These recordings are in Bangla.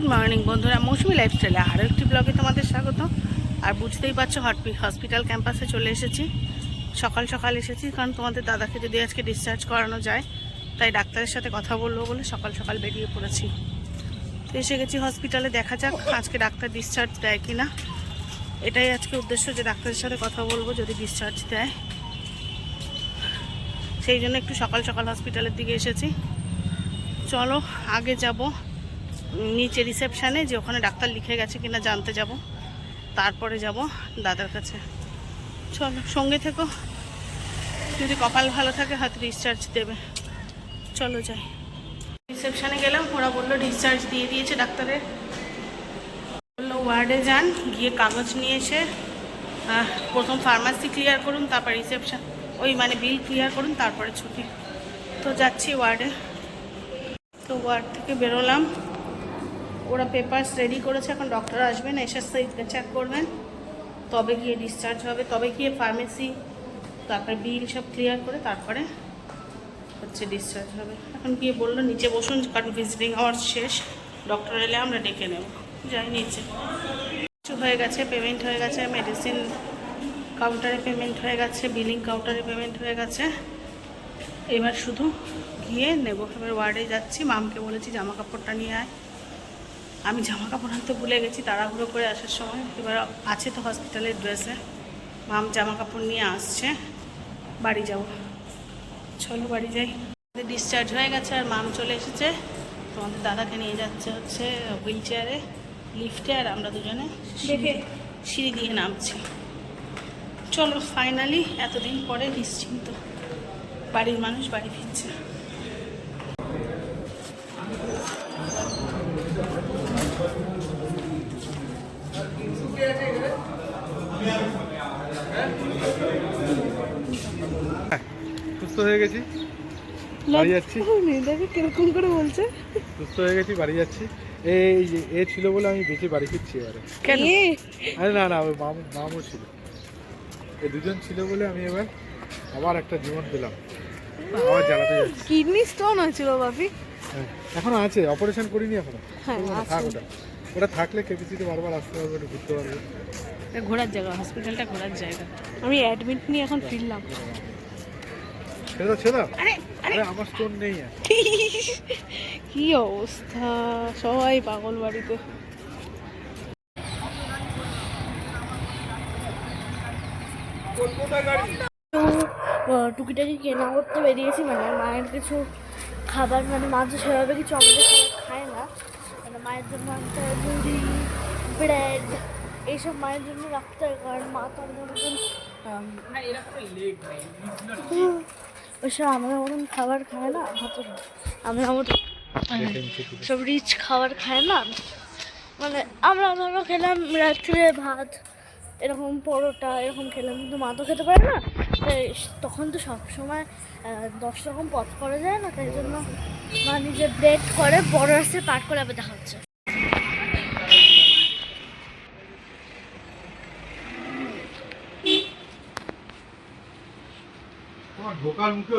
গুড মর্নিং বন্ধুরা। মৌসুমি লাইফস্টাইলে আরও একটি ব্লগে তোমাদের স্বাগত। আর বুঝতেই পারছ হসপিটাল ক্যাম্পাসে চলে এসেছি। সকাল সকাল এসেছি, কারণ তোমাদের দাদাকে যদি আজকে ডিসচার্জ করানো যায়, তাই ডাক্তারের সাথে কথা বলব বলে সকাল সকাল বেরিয়ে পড়েছি। তো এসে গেছি হসপিটালে দেখা যাক আজকে ডাক্তার ডিসচার্জ দেয় কি না এটাই আজকে উদ্দেশ্য যে ডাক্তারের সাথে কথা বলব, যদি ডিসচার্জ দেয়। সেই জন্য একটু সকাল সকাল হসপিটালের দিকে এসেছি। চলো, আগে যাব। নিচে রিসেপশানে যে ওখানে ডাক্তার লিখে গেছে কিনা জানতে যাব। তারপরে যাব দাদার কাছে। চলো, সঙ্গে থেকো। যদি কপাল ভালো থাকে, হয়তো ডিসচার্জ দেবে। চলো যাই। রিসেপশানে গেলাম, ওরা বলল ডিসচার্জ দিয়ে দিয়েছে ডাক্তারের বলল, ওয়ার্ডে যান, গিয়ে কাগজ নিয়ে এসে প্রথম ফার্মাসি ক্লিয়ার করুন, তারপর রিসেপশান ওই মানে বিল ক্লিয়ার করুন, তারপরে ছুটি। তো যাচ্ছি ওয়ার্ডে। তো ওয়ার্ড থেকে বেরোলাম। ওরা পেপারস রেডি করেছে, এখন ডক্টর আসবেন, এসে চেক করবেন, তবে গিয়ে ডিসচার্জ হবে, তবে গিয়ে ফার্মেসি তারপরে বিল সব ক্লিয়ার করে তারপরে হচ্ছে ডিসচার্জ হবে। এখন গিয়ে বলল, নিচে বসুন, কারণ ভিজিটিং আওয়ার শেষ ডক্টর এলে আমরা ডেকে নেব। যাই, নিচে। কিছু হয়ে গেছে পেমেন্ট হয়ে গেছে মেডিসিন কাউন্টারে পেমেন্ট হয়ে গেছে বিলিং কাউন্টারে পেমেন্ট হয়ে গেছে। এবার শুধু গিয়ে নেব। এবার ওয়ার্ডে যাচ্ছি মামকে বলেছি, জামা কাপড়টা নিয়ে আয়। আমি জামা কাপড় আনতে ভুলে গেছি তাড়াহুড়ো করে আসার সময়। এবার আছে তো হসপিটালের ড্রেসে মাম জামা কাপড় নিয়ে আসছে। বাড়ি যাব। চলো বাড়ি যাই। ডিসচার্জ হয়ে গেছে আর মাম চলে এসেছে। তোমাদের দাদাকে নিয়ে যাচ্ছে হচ্ছে হুইল চেয়ারে লিফটে আর আমরা দুজনে দেখে। সিঁড়ি দিয়ে নামছি। চলো ফাইনালি এতদিন পরে নিশ্চিন্ত। বাড়ির মানুষ বাড়ি ফিরছে। সুস্থ হয়ে গেছি? বাড়ি যাচ্ছি? দেখে কীরকম করে বলছে। সুস্থ হয়ে গেছি বাড়ি যাচ্ছি। এই এ ছিল বলে আমি বেঁচে বাড়ি ফিরছি এবারে। কেন? আরে না না ওই মামু মামু ছিল। এই দুজন ছিল বলে আমি এবার আবার একটা জীবন পেলাম। আবার জ্বালাতে যাচ্ছি। কিডনি স্টোন হয়েছিল বাপি। হ্যাঁ, এখনও আছে অপারেশন করিনি এখনও। হ্যাঁ, থাক ওটা। ওটা থাকলে কেপিসিতে বারবার আসতে পারবে একটু ঘুরতে পারবে। ঘোরার জায়গা হসপিটালটা ঘোরার জায়গা। আমি অ্যাডমিট নিয়ে এখন ফিরলাম। ছেড়ে ছেড়ে আরে আরে। আরে আমার স্টোন নেই কি অবস্থা? সবাই পাগল বাড়িতে। টুকিটাকি কেনা করতে বেরিয়েছি মানে মায়ের কিছু খাবার মানে মা তো সেভাবে কিছু আমাদের খাবার খায় না। মানে মায়ের জন্য হয় মুড়ি ব্রেড এইসব মায়ের জন্য রাখতে হয় কারণ মা তো মতন ওইসব আমাদের মতন খাবার খায় না আমরা মতন। সব রিচ খাবার খায় না। মানে আমরা ধরো খেলাম রাত্রে ভাত, এরকম পরোটা, এরকম খেলাম, কিন্তু মা তো খেতে পারে না। তাই তখন তো সব সময় দশ রকম পথ করা যায় না, তাই জন্য মা নিজে ব্রেড করে, বড় আসতে পাট করে আবার দেখা হচ্ছে ঢোকার মুখে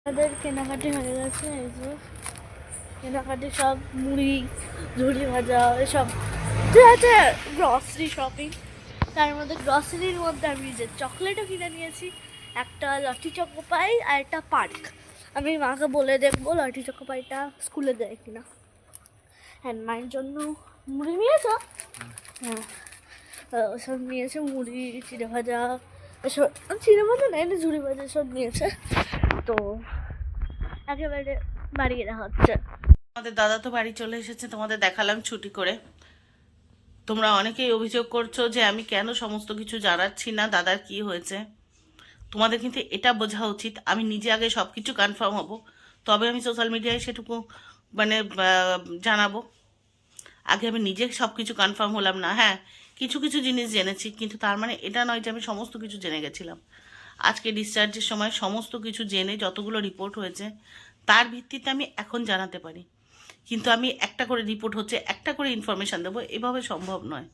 আমাদের কেনাকাটি হয়ে গেছে, এই যে। কেনাকাটি সব মুড়ি, ঝুড়ি ভাজা, এসব। গ্রসারি শপিং তার মধ্যে গ্রসারির মধ্যে আমি যে চকলেটও কিনে নিয়েছি, একটা লটি চকোপাই আর একটা পার্ক। আমি মাকে বলে দেখব লটি চকোপাইটা স্কুলে দেয় কিনা। হ্যাঁ মায়ের জন্য মুড়ি নিয়েছ? হ্যাঁ। ওসব নিয়েছে মুড়ি, চিড়ে ভাজা এসব চিড়ে ভাজা নেয় না ঝুড়ি ভাজা সব নিয়েছে। তো একেবারে বাড়িয়ে দেখা হচ্ছে। আমাদের দাদা তো বাড়ি চলে এসেছে, তোমাদের দেখালাম ছুটি করে। তোমরা অনেকেই অভিযোগ করছ যে আমি কেন সমস্ত কিছু জানাচ্ছি না, দাদার কি হয়েছে? তোমাদের কিন্তু এটা বোঝা উচিত। আমি নিজে আগে সব কিছু কনফার্ম হব। তবে আমি সোশ্যাল মিডিয়ায় সেটুকু মানে জানাব। আগে আমি নিজে সব কিছু কনফার্ম হলাম না। হ্যাঁ কিছু কিছু জিনিস জেনেছি, কিন্তু তার মানে এটা নয় যে আমি সমস্ত কিছু জেনে গেছিলাম। আজকে ডিসচার্জের সময় সমস্ত কিছু জেনে যতগুলো রিপোর্ট হয়েছে, তার ভিত্তিতে আমি এখন জানাতে পারি। কিন্তু আমি একটা করে রিপোর্ট হচ্ছে, একটা করে ইনফরমেশান দেবো, এভাবে সম্ভব নয়।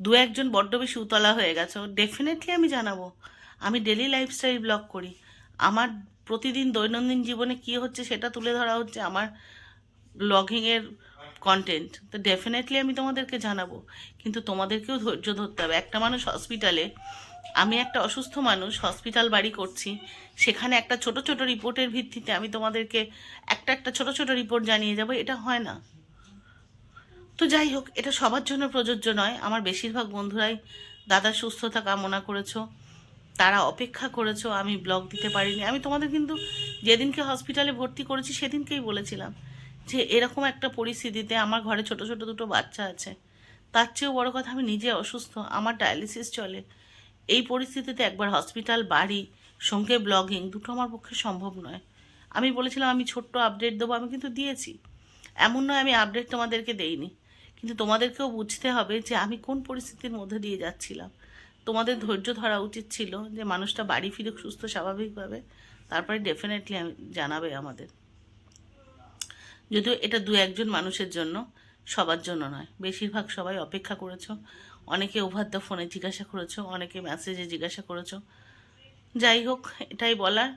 দু একজন বড্ড বেশি উতলা হয়ে গেছে ডেফিনেটলি আমি জানাব। আমি ডেলি লাইফস্টাইল ব্লগ করি। আমার প্রতিদিন দৈনন্দিন জীবনে কী হচ্ছে সেটা তুলে ধরা হচ্ছে আমার ব্লগিংয়ের কন্টেন্ট তো ডেফিনেটলি আমি তোমাদেরকে জানাব, কিন্তু তোমাদেরকেও ধৈর্য ধরতে হবে। একটা মানুষ হসপিটালে আমি একটা অসুস্থ মানুষ হসপিটাল বাড়ি করছি। সেখানে একটা ছোট ছোট রিপোর্টের ভিত্তিতে আমি তোমাদেরকে একটা একটা ছোট ছোট রিপোর্ট জানিয়ে যাব, এটা হয় না। তো যাই হোক, এটা সবার জন্য প্রযোজ্য নয়। আমার বেশিরভাগ বন্ধুরাই দাদার সুস্থতা কামনা করেছ, তারা অপেক্ষা করেছ, আমি ব্লগ দিতে পারিনি। আমি তোমাদের কিন্তু যেদিনকে হসপিটালে ভর্তি করেছি, সেদিনকেই বলেছিলাম যে এরকম একটা পরিস্থিতিতে আমার ঘরে ছোট ছোট দুটো বাচ্চা আছে, তার চেয়েও বড় কথা আমি নিজে অসুস্থ, আমার ডায়ালিসিস চলে। এই পরিস্থিতিতে একবার হসপিটাল, বাড়ি, সঙ্গে ব্লগিং দুটো আমার পক্ষে সম্ভব নয়। আমি বলেছিলাম, আমি ছোট্ট আপডেট দেবো, আমি কিন্তু দিয়েছি। এমন নয়, আমি আপডেট তোমাদেরকে দেইনি। কিন্তু তোমাদেরকেও বুঝতে হবে যে আমি কোন পরিস্থিতির মধ্যে দিয়ে যাচ্ছিলাম। তোমাদের ধৈর্য ধরা উচিত ছিল যে মানুষটা বাড়ি ফিরুক সুস্থ, স্বাভাবিকভাবে। তারপরে ডেফিনেটলি আমি জানাবে আমাদের। যদিও এটা দু একজন মানুষের জন্য, সবার জন্য নয়। বেশিরভাগ সবাই অপেক্ষা করেছ। অনেকে ওভার দ্য ফোনে জিজ্ঞাসা করেছ, অনেকে মেসেজে জিজ্ঞাসা করেছ। যাই হোক, এটাই বলার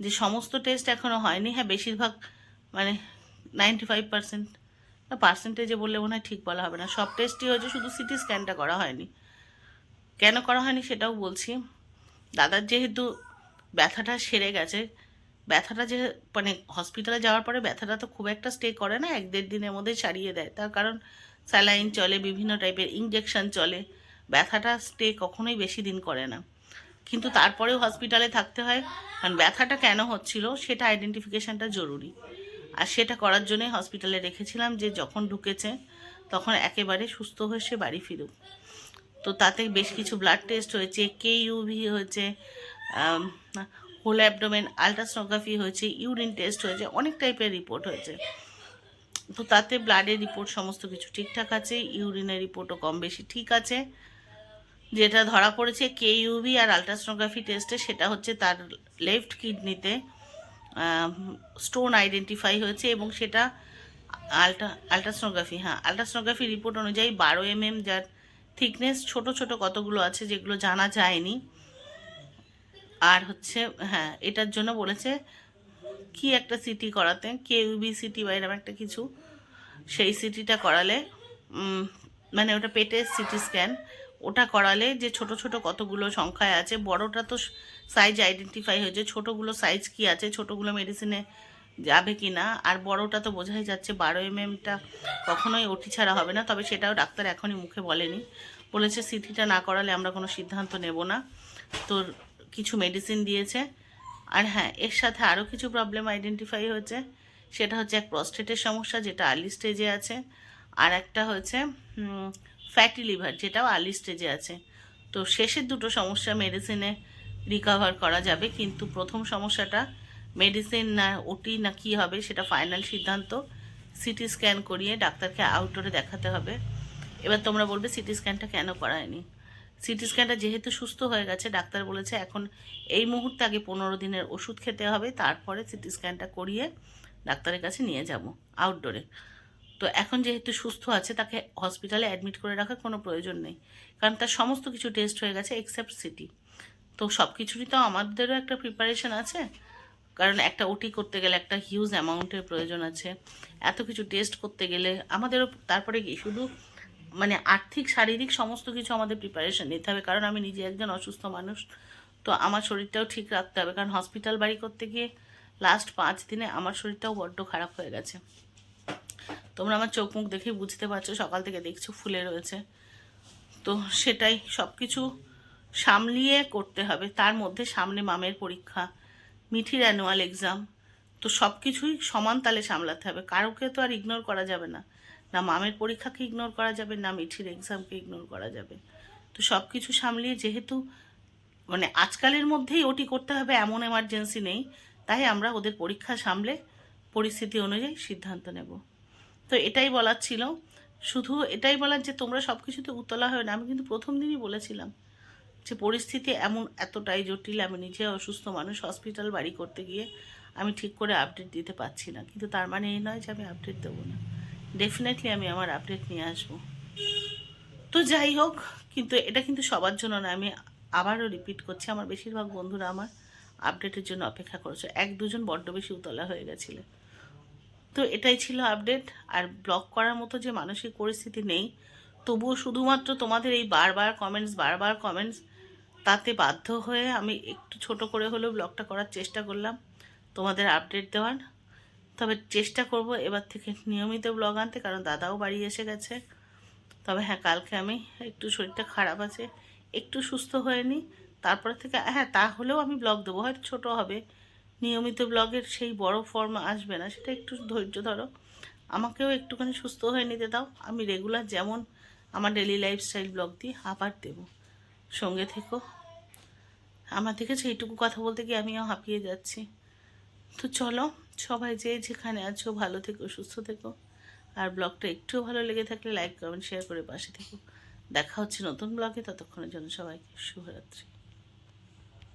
যে সমস্ত টেস্ট এখনও হয়নি। হ্যাঁ বেশিরভাগ মানে নাইনটি ফাইভ পার্সেন্ট পার্সেন্টেজে বললে মনে হয় ঠিক বলা হবে না। সব টেস্টই হয়েছে, শুধু সিটি স্ক্যানটা করা হয়নি। কেন করা হয়নি সেটাও বলছি। দাদার যেহেতু ব্যথাটা সেরে গেছে, ব্যথাটা যে মানে হসপিটালে যাওয়ার পরে ব্যথাটা তো খুব একটা স্টে করে না, এক দেড় দিনের মধ্যে সারিয়ে দেয়। তার কারণ স্যালাইন চলে, বিভিন্ন টাইপের ইঞ্জেকশন চলে। ব্যথাটা স্টে কখনোই বেশি দিন করে না। কিন্তু তারপরেও হসপিটালে থাকতে হয়। কারণ ব্যথাটা কেন হচ্ছিল, সেটা আইডেন্টিফিকেশানটা জরুরি। আর সেটা করার জন্যই হসপিটালে রেখেছিলাম যে, যখন ঢুকেছে, তখন একেবারে সুস্থ হয়ে সে বাড়ি ফিরুক। তো তাতে বেশ কিছু ব্লাড টেস্ট হয়েছে কে ইউভি হয়েছে হোল অ্যাবডোমেন আলট্রাসোনোগ্রাফি হয়েছে ইউরিন টেস্ট হয়েছে, অনেক টাইপের রিপোর্ট হয়েছে। তো তাতে ব্লাডের রিপোর্ট সমস্ত কিছু ঠিকঠাক আছে ইউরিনের রিপোর্টও কম বেশি ঠিক আছে। যেটা ধরা পড়েছে কে ইউভি আর আলট্রাসোনোগ্রাফি টেস্টে সেটা হচ্ছে তার লেফট কিডনিতে স্টোন আইডেন্টিফাই হয়েছে এবং সেটা আলট্রা আলট্রাসোনোগ্রাফি হ্যাঁ আলট্রাসোনোগ্রাফি রিপোর্ট অনুযায়ী বারো এম এম যার থিকনেস ছোট ছোট কতগুলো আছে যেগুলো জানা যায়নি। আর হচ্ছে হ্যাঁ এটার জন্য বলেছে কি একটা সিটি করাতে কে ইউবি সিটি বা এরকম একটা কিছু, সেই সিটিটা করালে মানে ওটা পেটের সিটি স্ক্যান ওটা করালে যে ছোট ছোট কতগুলো সংখ্যায় আছে, বড়টা তো সাইজ আইডেন্টিফাই হয়েছে, ছোটোগুলো সাইজ কি আছে, ছোটোগুলো মেডিসিনে যাবে কি না, আর বড়টা তো বোঝাই যাচ্ছে বারো এম এমটা কখনোই ওটি ছাড়া হবে না, তবে সেটাও ডাক্তার এখনই মুখে বলেনি। বলেছে সিটিটা না করালে আমরা কোনো সিদ্ধান্ত নেব না। তো কিছু মেডিসিন দিয়েছে আর হ্যাঁ এর সাথে আরও কিছু প্রবলেম আইডেন্টিফাই হয়েছে। সেটা হচ্ছে এক প্রস্টেটের সমস্যা, যেটা আর্লি স্টেজে আছে। আর একটা হচ্ছে ফ্যাটি লিভার যেটাও আর্লি স্টেজে আছে। তো শেষের দুটো সমস্যা মেডিসিনে রিকভার করা যাবে, কিন্তু প্রথম সমস্যাটা মেডিসিন না, ওটি না কী হবে, সেটা ফাইনাল সিদ্ধান্ত। সিটি স্ক্যান করিয়ে ডাক্তারকে আউটডোরে দেখাতে হবে। এবার তোমরা বলবে সিটি স্ক্যানটা কেন করায়নি? সিটি স্ক্যানটা যেহেতু সুস্থ হয়ে গেছে, ডাক্তার বলেছে এখন এই মুহূর্তে আগে পনেরো দিনের ওষুধ খেতে হবে, তারপরে সিটি স্ক্যানটা করিয়ে ডাক্তারের কাছে নিয়ে যাব আউটডোরে তো এখন যেহেতু সুস্থ আছে, তাকে হসপিটালে অ্যাডমিট করে রাখার কোনো প্রয়োজন নেই, কারণ তার সমস্ত কিছু টেস্ট হয়ে গেছে এক্সেপ্ট সিটি তো সব কিছুরই তো আমাদেরও একটা প্রিপারেশন আছে, কারণ একটা ওটি করতে গেলে একটা হিউজ অ্যামাউন্টের প্রয়োজন আছে। এত কিছু টেস্ট করতে গেলে আমাদেরও, তারপরে শুধু মানে আর্থিক, শারীরিক সমস্ত কিছু আমাদের প্রিপারেশন নিতে হবে। কারণ আমি নিজে একজন অসুস্থ মানুষ, তো আমার শরীরটাও ঠিক রাখতে হবে। কারণ হসপিটাল বাড়ি করতে গিয়ে লাস্ট পাঁচ দিনে আমার শরীরটাও বড্ড খারাপ হয়ে গেছে। তোমরা আমার চোখ মুখ দেখে বুঝতে পারছ, সকাল থেকে দেখছ ফুলে রয়েছে। তো সেটাই সব কিছু সামলিয়ে করতে হবে। তার মধ্যে সামনে মামের পরীক্ষা, মিঠির অ্যানুয়াল এক্সাম তো সব কিছুই সমান তালে সামলাতে হবে। কারোকে তো আর ইগনোর করা যাবে না। না মামের পরীক্ষাকে ইগনোর করা যাবে, না মিঠির এক্সামকে ইগনোর করা যাবে। তো সব কিছু সামলিয়ে যেহেতু মানে আজকালের মধ্যেই ওটি করতে হবে, এমন এমার্জেন্সি নেই। তাই আমরা ওদের পরীক্ষা সামলে পরিস্থিতি অনুযায়ী সিদ্ধান্ত নেব। তো এটাই বলার ছিল। শুধু এটাই বলার যে তোমরা সব কিছুতে উতলা হয় না আমি কিন্তু প্রথম দিনই বলেছিলাম যে পরিস্থিতি এমন এতটাই জটিল, আমি নিজে অসুস্থ মানুষ হসপিটাল বাড়ি করতে গিয়ে আমি ঠিক করে আপডেট দিতে পারছি না। কিন্তু তার মানে এই নয় যে আমি আপডেট দেবো না। ডেফিনেটলি আমি আমার আপডেট নিয়ে আসব। তো যাই হোক, কিন্তু এটা কিন্তু সবার জন্য না, আমি আবারও রিপিট করছি, আমার বেশিরভাগ বন্ধুরা আমার আপডেটের জন্য অপেক্ষা করেছে। এক দুজন বড্ড বেশি উতলা হয়ে গেছিল। তো এটাই ছিল আপডেট আর ব্লগ করার মতো যে মানসিক পরিস্থিতি নেই, তবুও শুধুমাত্র তোমাদের এই বারবার কমেন্টস বারবার কমেন্টস তাতে বাধ্য হয়ে আমি একটু ছোট করে হলেও ব্লগটা করার চেষ্টা করলাম, তোমাদের আপডেট দেওয়ার। তবে চেষ্টা করব এবার থেকে নিয়মিত ব্লগ আনতে, কারণ দাদাও বাড়ি এসে গেছে। তবে হ্যাঁ কালকে আমি একটু শরীরটা খারাপ আছে, একটু সুস্থ হয়ে নিই, তারপরে থেকে হ্যাঁ তাহলেও আমি ব্লগ দেবো, হয়তো ছোটো হবে। নিয়মিত ব্লগের সেই বড় ফর্ম আসবে না, সেটা একটু ধৈর্য ধরো। আমাকেও একটুখানি সুস্থ হয়ে নিতে দাও, আমি রেগুলার যেমন আমার ডেলি লাইফস্টাইল ব্লগ দিয়ে আবার দেবো। সঙ্গে থেকো। আমার দেখেছ, এইটুকু কথা বলতে গিয়ে আমিও হাঁপিয়ে যাচ্ছি। তো চলো সবাই যে যেখানে আছো, ভালো থেকো, সুস্থ থেকো। আর ব্লগটা একটুও ভালো লেগে থাকলে লাইক, কমেন্ট শেয়ার করে পাশে থেকো। দেখা হচ্ছে নতুন ব্লগে, ততক্ষণের জন্য সবাইকে শুভরাত্রি।